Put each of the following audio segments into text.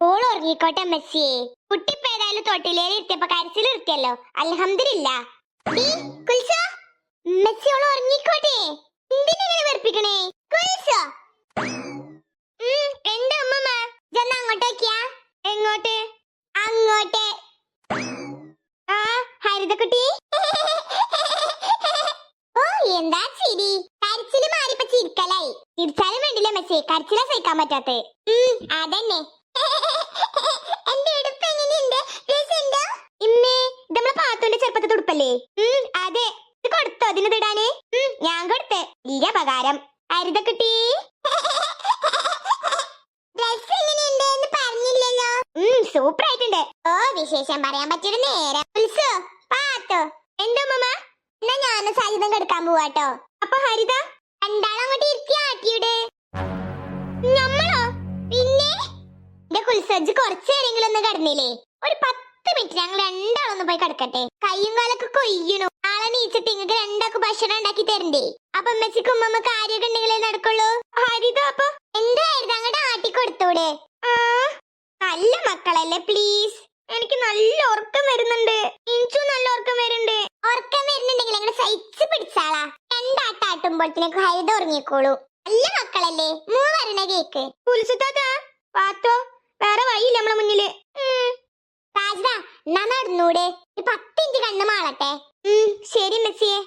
All ഉറങ്ങിക്കോട്ടെ മെസ്സിയെ കുട്ടിപ്പേതായാലും തൊട്ടിലേൽ ഇരുത്തിയപ്പോ കരച്ചിൽ ഇരുത്തിയല്ലോ അലഹമില്ല മെസ്സി ഓൾ ഉറങ്ങിക്കോട്ടെ. എന്തിനെ വെറുപ്പിക്കണേ? കുൽസോ? എന്താ അമ്മമ്മ ജന്ന അങ്ങോട്ടേക്കിയാ എങ്ങോട്ട്? അങ്ങോട്ടേ. ആ ഹരിതക്കുട്ടി? മെസ്സി കരച്ചില സഹിക്കാൻ പറ്റാത്തെ. അതന്നെ. എന്റെ ഉടുപ്പ് എങ്ങനെയുണ്ട്? രസമുണ്ടോ? ഇമ്മേ ഇത് നമ്മളെ പാത്തുന്റെ ചെറുപ്പത്തെ തുടുപ്പല്ലേ? അതെ. ഇത് കൊടുത്തോ? അതിന് ഇടാന് ഞാൻ കൊടുത്തേ. ഇല്ല പകാരം ഹരിതക്കുട്ടി ഡ്രസ് എങ്ങനെയുണ്ടെന്ന് പറഞ്ഞില്ലല്ലോ. സൂപ്പർ ആയിട്ടുണ്ട് ഓ വിശേഷം പറയാൻ പറ്റിയൊരു നേരം. ഉത്സോ പാത്തോ. എന്തോ മമ്മ എന്നാ ഞാനും സഹിതം കെടുക്കാൻ പോവാട്ടോ. അപ്പൊ ഹരിത? കുൽസജ്ജ് കുറച്ചു നേരെങ്കിലും ഒന്ന് കിടന്നില്ലേ? ഒരു പത്ത് മിനിറ്റ് ഞങ്ങൾ രണ്ടാളൊന്ന് പോയി കിടക്കട്ടെ. കയ്യും കാലൊക്കെ കൊയ്യണു. നാളെ നീച്ചിട്ട് ഇങ്ങക്ക് രണ്ടാൾക്ക് ഭക്ഷണം ഉണ്ടാക്കി തരണ്ടേ? അപ്പൊ അമ്മച്ചിക്ക് ഉമ്മമ്മ കാര്യമൊക്കെ ഉണ്ടെങ്കിലേ നടക്കുള്ളൂ? ഹരിത അപ്പൊ എന്തായിരുന്നു അങ്ങോട്ട് ആട്ടി കൊടുത്തൂടെ? നല്ല മക്കളല്ലേ പ്ലീസ് എനിക്ക് നല്ല ഉറക്കം വരുന്നുണ്ട്. ഇഞ്ചു നല്ല ഉറക്കം വരുന്നുണ്ട്. ഉറക്കം വരുന്നുണ്ടെങ്കിൽ ഞങ്ങൾ സഹിച്ച് പിടിച്ചാളാ. രണ്ടാട്ടാട്ടുമ്പോഴത്തേക്ക് ഹരിത ഉറങ്ങിക്കോളൂ. നല്ല മക്കളല്ലേ? മൂവരണ കേക്ക്. പുലിച്ചിട്ടാ പാത്തോ വേറെ വഴിയില്ല നമ്മളെ മുന്നിൽ. രാജദാ എന്നാ നടന്നൂടെ? ഒരു പത്ത് ഇഞ്ച് കണ്ണ് മാളട്ടെ. ശരി മെസ്സിയെ.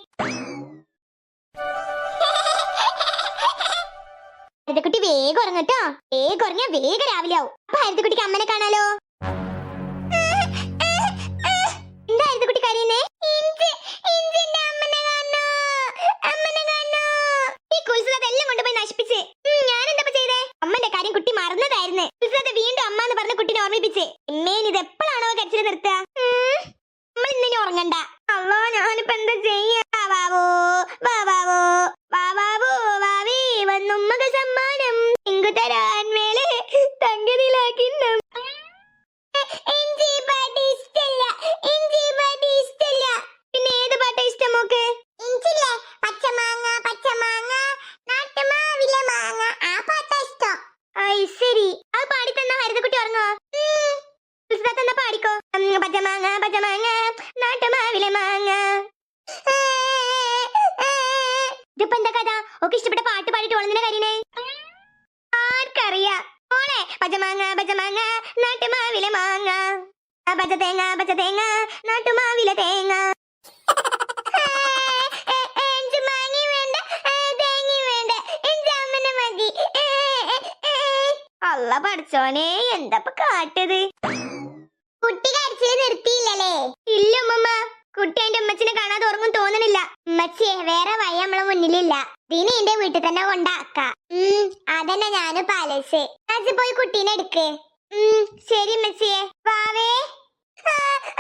ഹരിതക്കുട്ടി വേഗം ഉറങ്ങട്ടോ വേഗം ഉറങ്ങിയാ വേഗം രാവിലെ ആവും. അപ്പൊ ഹരിതക്കുട്ടിക്ക് അമ്മനെ കാണാലോ? എന്താ ഹരിതക്കുട്ടി കരയുന്നേ? എല്ലാം കൊണ്ടുപോയി നശിപ്പിച്ച്. ഉം, ഞാനെന്താ ചെയ്തേ? അമ്മന്റെ കാര്യം മറന്നതായിരുന്നു. കുൽസുത വീണ്ടും അമ്മ എന്ന് പറഞ്ഞ കുട്ടീനെ ഓർമ്മിപ്പിച്ചേ. ഇമ്മേനിത് എപ്പോഴാണോ കരച്ചിൽ നിർത്തുക നമ്മൾ ഇന്നിനി ഉറങ്ങണ്ട അല്ലോ ഞാനിപ്പോ എന്താ ചെയ്യാ വാവോ വാവാവോ വാവാവോ വാവേ വന്നുമ്മക സമ്മാനം ഇങ്ങു തരാൻ മേലെ തങ്കതിലാക്കിണ്ണം ഇഞ്ചി പാട്ട് ഇഷ്ടല്ല ഇഞ്ചി പാട്ട് ഇഷ്ടല്ല പിന്നെ ഏത് പാട്ടാ ഇഷ്ടം മോക്ക് ഇഞ്ചില്ലേ പച്ചമാങ്ങ പച്ചമാങ്ങ നാട്ടുമാവിലെ മാങ്ങ ആ പാട്ടാ ഇഷ്ടം ഐ ശരി അത് പാടി തന്ന ഹരിതക്കുട്ടി ഉറങ്ങോ തന്ന പാടിക്കോ ഉം, പച്ചമാങ്ങ പച്ചമാങ്ങ നാട്ടുമാവിലെ മാങ്ങ ഇതിപ്പോ എന്താ കഥ ഒക്കെ ഇഷ്ടപ്പെട്ട പാട്ട് പാടിട്ട് ഓളെന്തിനാ കരീനെ ആർക്കറിയാ? ഓളെ പച്ചമാങ്ങ പച്ചമാങ്ങ നാട്ടുമാവിലെ മാങ്ങ. പച്ച തേങ്ങ. പച്ച തേങ്ങ നാട്ടുമാവിലെ തേങ്ങ. അല്ല പഠിച്ചോനെ എന്തപ്പ കാട്ടത്? കുട്ടി കരച്ചിൽ നിർത്തിയില്ലല്ലേ? ഇല്ല ഉമ്മ കുട്ടി അതിന്റെ ഉമ്മച്ചിനെ കാണാതെ ഉറങ്ങും തോന്നണില്ല. ഉമ്മച്ചിയെ വേറെ വഴി നമ്മളെ മുന്നിലില്ല. ദിനി എന്റെ വീട്ടിൽ തന്നെ കൊണ്ടാക്ക. ഉം അതന്നെ ഞാൻ പാലസ് അജ് പോയി കുട്ടീനെ എടുക്ക്. ശരി ഉമ്മച്ചിയെ. വാവേ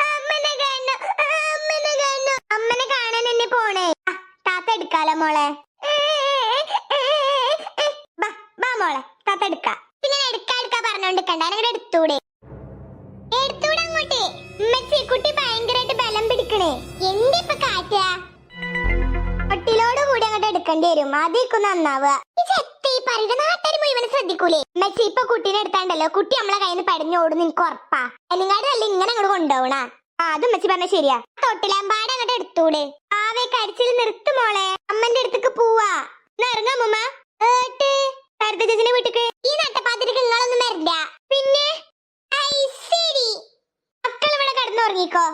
അമ്മനെ കാണണം അമ്മനെ കാണണം അമ്മനെ കാണാൻ എന്നെ പോണേ. താത്ത എടുക്കാലോ മോളെ. ബാ, മോളെ. താത്ത എടുക്ക. ഇങ്ങനെ എടുക്കാ എടുക്കാ പറഞ്ഞോണ്ടിരിക്കണ്ട. അങ്ങനെ എടുത്തൂടെ. എടുത്തൂടെ അങ്ങോട്ട്. ഉമ്മച്ചി കുട്ടി ഭയങ്കരമായിട്ട് ബലം പിടിക്കണേ. എന്തിപ്പൊ കാറ്റാ എടുക്കേണ്ടി വരും അതേക്കും നന്നാവുക. നാട്ടുകാർ മുഴുവൻ ശ്രദ്ധിക്കൂലേ? മെസ്സി ഇപ്പൊ കുട്ടീനെ എടുത്താണ്ടല്ലോ കുട്ടി നമ്മളെ കയ്യിൽ നിന്ന് പടഞ്ഞോടും നിനക്ക് ഉറപ്പാ. എലിങ്ങാട് അല്ല ഇങ്ങനെ അങ്ങോട്ട് കൊണ്ടുപോകണ ആ അതും മെസ്സി പറഞ്ഞ ശരിയാ. തൊട്ടിലാമ്പാട് അങ്ങോട്ട് എടുത്തൂടെ? ആവേ കരച്ചിൽ നിർത്തു മോളെ. അമ്മന്റെ അടുത്തേക്ക് പോവാ. ഇറങ്ങാം മുമ്മ ഏട്ട്. കരുത ചേച്ചിന്റെ ഈ നട്ടപ്പാത്തിരിക്ക് നിങ്ങളൊന്നും വരില്ല. പിന്നെ? ശരി മക്കൾ ഇവിടെ കിടന്നുറങ്ങിക്കോ.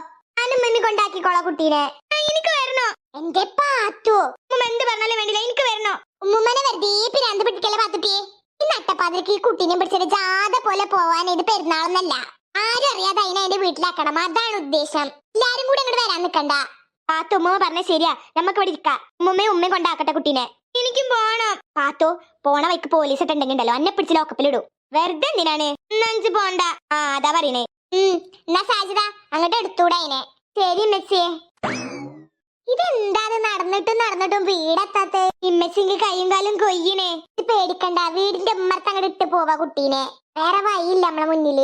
മമ്മി കൊണ്ടാക്കിക്കോളാം കുട്ടീനെ. എനിക്ക് വരണോ? എന്റെ പാത്തു ഉമ്മ എന്ത് പറഞ്ഞാലും വേണ്ടില്ല എനിക്ക് വരണോ ഉമ്മുമ്മനെ വെറുതെ പിരാന്ത് പിടിക്കല്ലേ പാത്തുട്ടിയെ? ഈ നട്ടപ്പാതിരിക്ക് ഈ കുട്ടീനെ പിടിച്ചിട്ട് ജാഥ പോലെ പോവാൻ ഇത് പെരുന്നാളൊന്നല്ല. ആരും അറിയാതെ അതിനെ എന്റെ വീട്ടിലാക്കണം. അതാണ് ഉദ്ദേശം. എല്ലാരും കൂടെ അങ്ങോട്ട് വരാൻ നിക്കണ്ട. പാത്തു ഉമ്മ പറഞ്ഞ ശരിയാ. നമുക്ക് ഇവിടെ ഇരിക്കാം. ഉമ്മയും ഉമ്മയും കൊണ്ടാക്കട്ടെ കുട്ടീനെ. എനിക്കും പോണം. പാത്തു പോണ വൈക്ക് പോലീസ് ഇട്ടുണ്ടെങ്കിണ്ടല്ലോ അന്നെ പിടിച്ച് ലോക്കപ്പിലിടും വെറുതെ എന്തിനാണ്? നഞ്ചു പോണ്ട. ആ അതാ പറയണേ. ഉം എന്നാ സാജിത അങ്ങോട്ട് എടുത്തൂടെ അതിനെ. ശരി മെസ്സിയെ ഇതെന്താണ് നടന്നിട്ടും നടന്നിട്ടും വീടെത്താത്ത? ഇമ്മച്ചിക്ക് കൈയും കാലും കൊയ്യണേ ഇത് പേടിക്കണ്ട വീടിന്റെ ഉമ്മർത്ത് അങ്ങോട്ട് ഇട്ട് പോവാ കുട്ടീനെ. വേറെ വഴിയില്ല നമ്മളെ മുന്നിൽ.